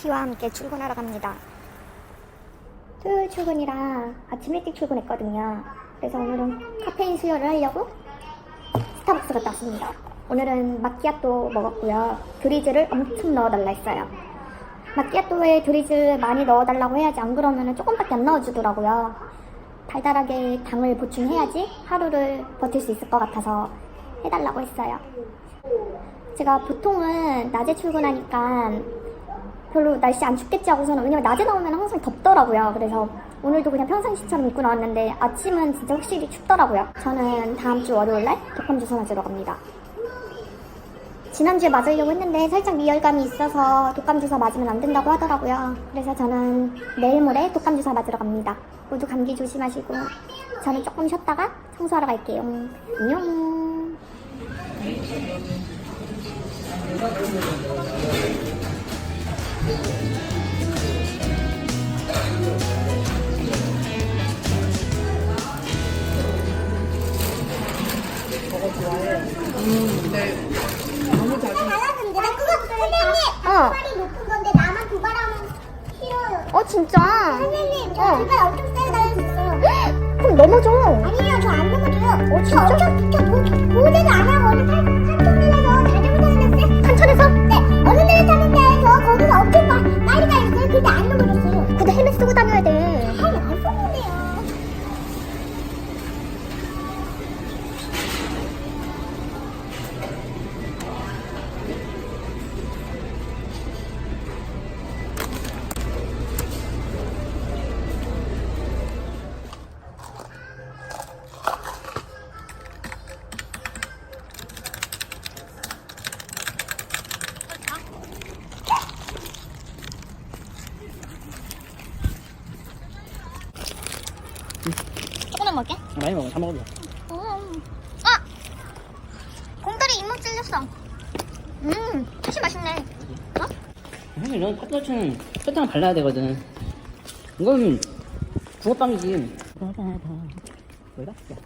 파티와 함께 출근하러 갑니다. 토요일 출근이라 아침 일찍 출근했거든요. 그래서 오늘은 카페인 수혈을 하려고 스타벅스 갔다 왔습니다. 오늘은 마키아또 먹었고요. 드리즈를 엄청 넣어달라 했어요. 마키아또에 드리즈 많이 넣어달라고 해야지 안 그러면 조금밖에 안 넣어주더라고요. 달달하게 당을 보충해야지 하루를 버틸 수 있을 것 같아서 해달라고 했어요. 제가 보통은 낮에 출근하니까 별로 날씨 안 춥겠지 하고서는 왜냐면 낮에 나오면 항상 덥더라고요. 그래서 오늘도 그냥 평상시처럼 입고 나왔는데 아침은 진짜 확실히 춥더라고요. 저는 다음 주 월요일 날 독감 주사 맞으러 갑니다. 지난주에 맞으려고 했는데 살짝 미열감이 있어서 독감 주사 맞으면 안 된다고 하더라고요. 그래서 저는 내일 모레 독감 주사 맞으러 갑니다. 모두 감기 조심하시고 저는 조금 쉬었다가 청소하러 갈게요. 안녕. 달라는데 나 그거 선생님 어. 발이 높은 건데 나만 도발하면 싫어요. 어 진짜? 선생님 저 어. 두발 엄청 세게 달려줬어요. 그럼 넘어져. 아니요 저 안 넘어져요. 어, 진짜? 저 엄청 비켜 보, 보지도 안 하고 어느 산 산통면에서 자전거 타는데 산천에서? 네 어느 데를 타는 다 먹어도 돼. 음. 아! 공다리 잇몸 찔렸어. 음, 훨씬 맛있네. 어? 사실 이런 팥도치는 설탕을 발라야 되거든. 이건 붕어빵이지. 봐. 뭐다? 야.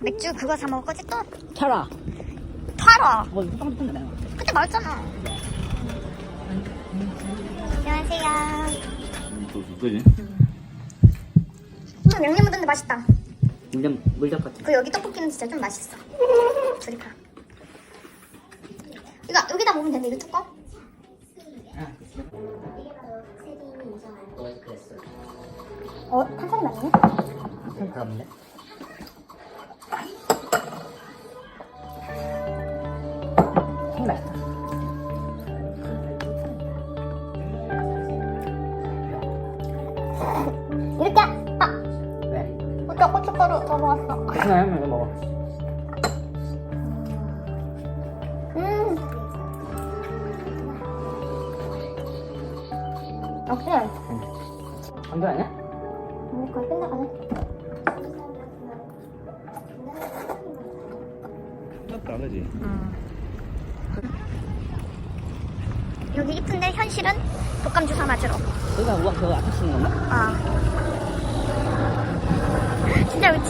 맥주 그거 사 먹을 거지 또? 켜라. 팔아. 어, 이거 빵도 내가. 그때 말했잖아. 안녕하세요. 또 누구지? 좀 양념 묻은데 맛있다. 물잡, 물잡 같아. 그 여기 떡볶이는 진짜 좀 맛있어. 조리파. 이거 여기다 먹으면 되는데 이거 뚜껑? 아. 어, 탄산이 맞네? 좀 먹었어. 그냥 하면 이거 먹어. 음. 오케이. 안돼 아니야? 우리 거의 끝나가네. 다르지. 여기 이쁜데 현실은 독감 주사 맞으러. 여기가 우와 그거 앞에 쓰는 건가? 아. 진짜 여기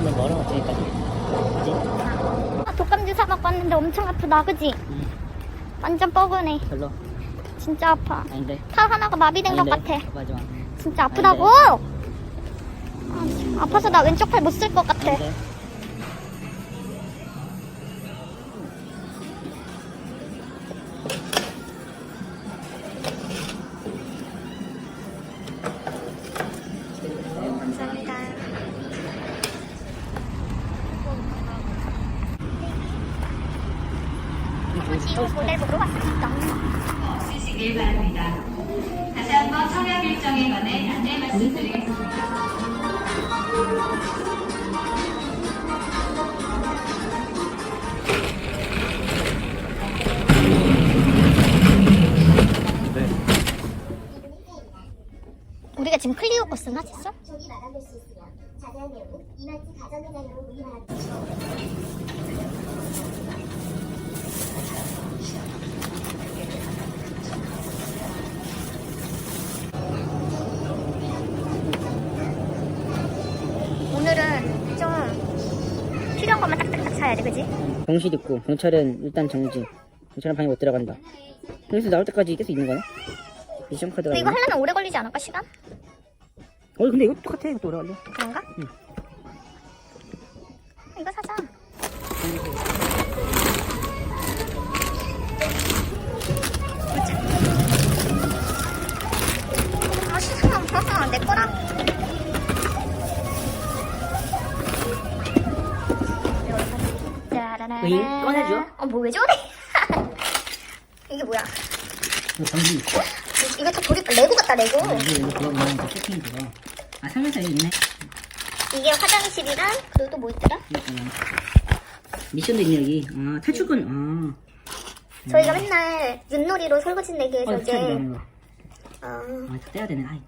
진짜 이쁘다. 이거 하면 멀어 저기까지. 그지? 아, 독감 주사 맞고 왔는데 엄청 아프다, 그지? 응. 완전 뻐근해. 별로. 진짜 아파. 아닌데. 팔 하나가 마비된 것 아닌데. 같아. 맞아. 진짜 아프다고? 아, 아파서 나 왼쪽 팔 못 쓸 것 같아. 아닌데. 모델복으로 왔습니다. 쓰시길 바랍니다. 다시 한번 청약 일정에 관해 안내 말씀드리겠습니다. 네. 우리가 지금 클리오 버스나 진짜? 저기 마감될 수 있으며 자세한 내용은 이마트 가정회장으로 문의 바랍니다. 오늘은 좀 들어가야 돼, 그지? 병실 있고 경찰은 일단 정지. 경찰은 방에 못 들어간다. 그래서 나올 때까지 계속 있는 거네? 미션 카드가 이거 있네. 하려면 오래 걸리지 않을까, 시간? 어 근데 이거 똑같아. 이것도 오래 걸려. 그런가? 응. 이거 사자. 아, 싫어. 내 거랑. 왜? 꺼내줘? 어, 뭐왜 저래? 이게 뭐야? 이거 병실 있고. 이거 다 조립, 레고 같다, 레고. 이게 이거 그거 뭐거 쇼핑 그거. 아 설명서 여기 있네. 이게 화장실이랑, 그리고 또 뭐 있더라? 이거 있잖아. 미션도 있네 여기. 아 탈출권. 아. 저희가 맨날 윷놀이로 설거지 내기해서 어 이제. 어, 아 떼야 되네. 아이.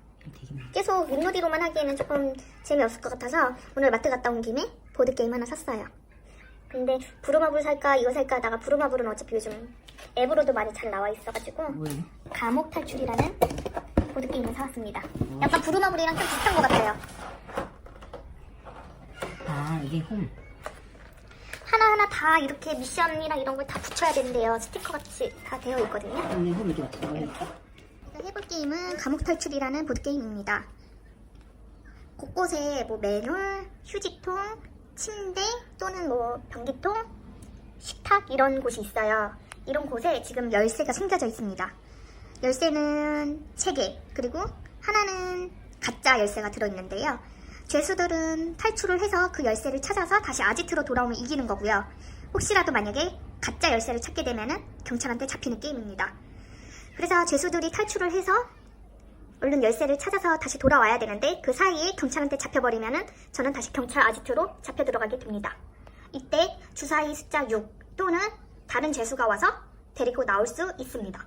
계속 윷놀이로만 하기에는 조금 재미없을 것 같아서 오늘 마트 갔다 온 김에 보드게임 하나 샀어요. 근데 부루마블 살까 이거 살까 하다가 부루마블은 어차피 요즘 앱으로도 많이 잘 나와 있어가지고 뭐예요? 감옥 탈출이라는 보드게임을 사왔습니다. 약간 부루마블이랑 좀 비슷한 것 같아요. 아 이게 홈. 하나하나 다 이렇게 미션이랑 이런 걸 다 붙여야 된대요. 스티커 같이 다 되어 있거든요. 근데 홈 이렇게 맞춰. 해볼 게임은 감옥 탈출이라는 보드게임입니다. 곳곳에 뭐 매뉴얼, 휴지통, 침대 또는 뭐 변기통, 식탁 이런 곳이 있어요. 이런 곳에 지금 열쇠가 숨겨져 있습니다. 열쇠는 3개, 그리고 하나는 가짜 열쇠가 들어있는데요. 죄수들은 탈출을 해서 그 열쇠를 찾아서 다시 아지트로 돌아오면 이기는 거고요. 혹시라도 만약에 가짜 열쇠를 찾게 되면은 경찰한테 잡히는 게임입니다. 그래서 죄수들이 탈출을 해서 얼른 열쇠를 찾아서 다시 돌아와야 되는데 그 사이에 경찰한테 잡혀버리면은 저는 다시 경찰 아지트로 잡혀 들어가게 됩니다. 이때 주사위 숫자 6 또는 다른 죄수가 와서 데리고 나올 수 있습니다.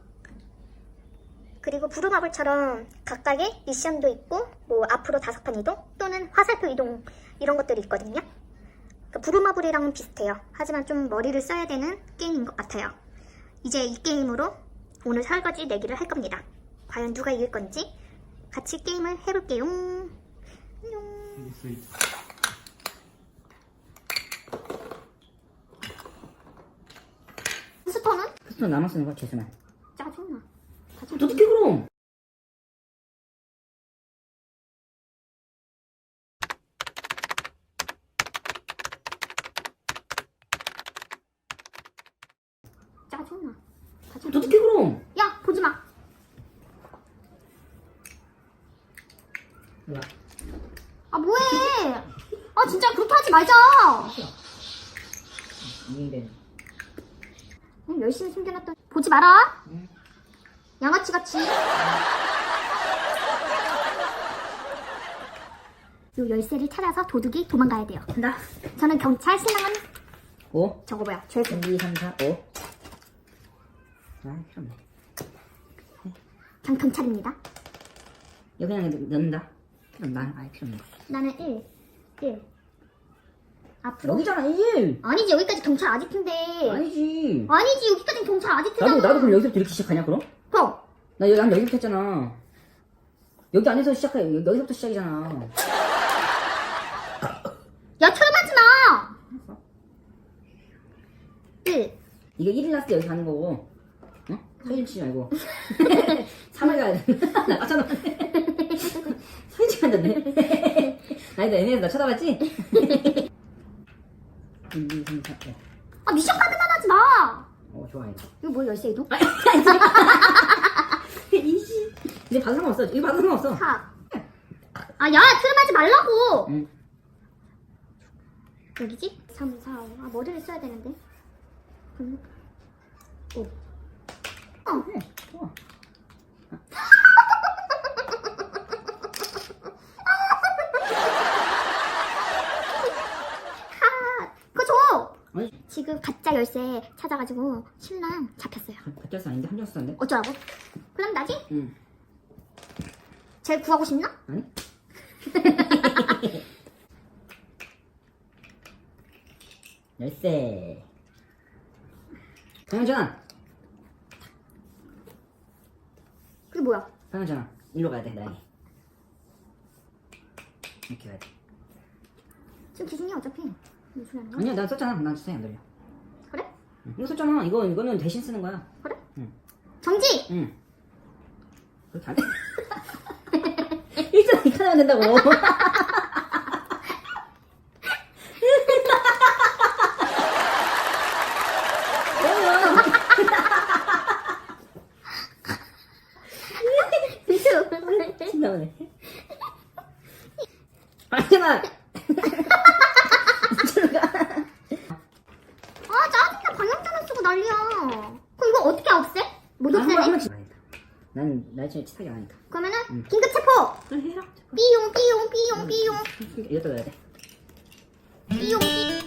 그리고 부루마블처럼 각각의 미션도 있고 뭐 앞으로 다섯 칸 이동 또는 화살표 이동 이런 것들이 있거든요. 그러니까 부루마블이랑은 비슷해요. 하지만 좀 머리를 써야 되는 게임인 것 같아요. 이제 이 게임으로 오늘 설거지 내기를 할 겁니다. 과연 누가 이길 건지 같이 게임을 해볼게요. 안녕. 스토는? 스톤 남아 쓰는 거 죄수만. 짜증나. 어떻게 그럼? 짜증나. 어떻게 그럼? 야 보지 마. 뭐야? 아 뭐해? 아 말자. 이게 그냥 열심히 숨겨놨던 보지 마라. 응. 양아치 같이. 요 열쇠를 찾아서 도둑이 도망가야 돼요. 한다. 저는 경찰, 신랑은 5, 저거 뭐야? 죄수. 1, 2, 3, 4, 5. 아, 없네. 전 경찰입니다. 여기 그냥 넣는다. 없나? 아예 필요 없네. 나는 1, 1. 앞으로. 여기잖아, 1! 아니지 여기까지 경찰 아지트인데. 아니지. 아니지 여기까지 경찰 아지트잖아. 나도, 나도 그럼 여기서부터 이렇게 시작하냐, 그럼? 그럼. 나 여기, 난 여기부터 했잖아. 여기 안에서 시작해. 여기, 여기서부터 시작이잖아. 야 철하지 마. 1. 이게 1일 났을 때 여기 가는 거고. 어? 사진 치지 말고. 3일 가야 돼. 나 깜짝 놀랐네. 사진 찍었는데. 아니, 나 얘네 나 쳐다봤지? 1, 2, 3, 4, 5. 아 미션 카드 만 하지 마. 어, 좋아, 이거. 이거 뭐야 열쇠 이도? 이씨. 이제 봐도 상관없어. 이거 봐도 상관없어. 4. 아, 야, 트름하지 말라고! 응. 여기지? 3, 4, 5. 아, 머리를 써야 되는데. 음. 5. 어. 네, 좋아. 하! 그거 줘! 아니, 지금 가짜 열쇠 찾아가지고 신랑 잡혔어요. 가짜스 아닌데? 함정스인데? 어쩌라고? 그럼 나지? 응. 쟤 구하고 싶나? 아니? 열쇠. 강현전아! 그게 뭐야? 강현전아. 일로 가야 돼, 나이. 이렇게 가야 돼. 지금 기준이 어차피. 무슨 말이야? 아니야, 나 썼잖아. 난 수행 안 돌려. 이거 썼잖아. 이거, 이거는 대신 쓰는 거야. 그래? 응. 정지! 응. 그렇게 안 돼. 일단 이렇게 하면 된다고. 미수! 신나네. 아니잖아. 아 짜증나 방향전환 쓰고 난리야 그럼 이거 어떻게 없애? 못 한 번, 한 없애네? 번씩 안 하니까. 난 나중에 안 하니까. 그러면은 응. 긴급 체포! 그래, 해라. 삐용 삐용 삐용 삐용 이것도 넣어야 돼. 삐용 삐